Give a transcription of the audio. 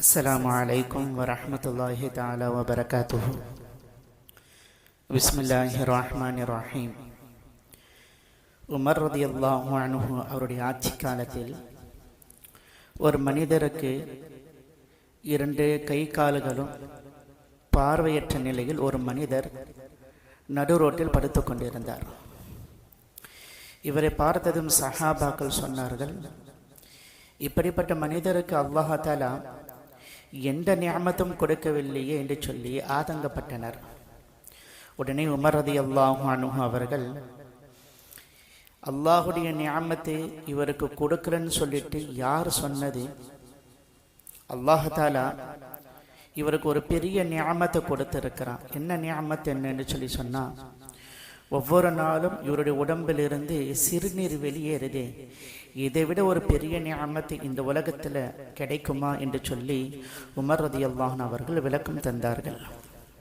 السلام عليكم ورحمة الله تعالى وبركاته بسم الله الرحمن الرحيم Umar ரதி அல்லாஹு அனுஹு அவருடைய ஆட்சி காலத்தில் ஒரு மனிதருக்கு இரண்டு கை கால்களும் பார்வையற்ற நிலையில் ஒரு மனிதர் நடு ரோட்டில் படுத்து கொண்டிருந்தார் இவரை பார்த்ததும் சஹாபாக்கள் சொன்னார்கள் இப்படிப்பட்ட மனிதருக்கு அல்லாஹாலா எந்த ஞாபகத்தும் கொடுக்கவில்லையே என்று சொல்லி ஆதங்கப்பட்டனர். உடனே உமர் ரதி அல்லாஹு அவர்கள் அல்லாஹுடைய ஞாபகத்தை இவருக்கு கொடுக்கலன்னு சொல்லிட்டு யார் சொன்னது? அல்லாஹாலா இவருக்கு ஒரு பெரிய ஞாபகத்தை கொடுத்திருக்கிறான். என்ன ஞாபகத்தை என்னன்னு சொல்லி சொன்னா ஒவ்வொரு நாளும் இவருடைய உடம்பிலிருந்து சிறுநீர் வெளியேறுதே. இதை விட ஒரு பெரிய ஞானத்து இந்த உலகத்தில் கிடைக்குமா என்று சொல்லி உமர் ரதி அல்லாஹன் அவர்கள் விளக்கம் தந்தார்கள்.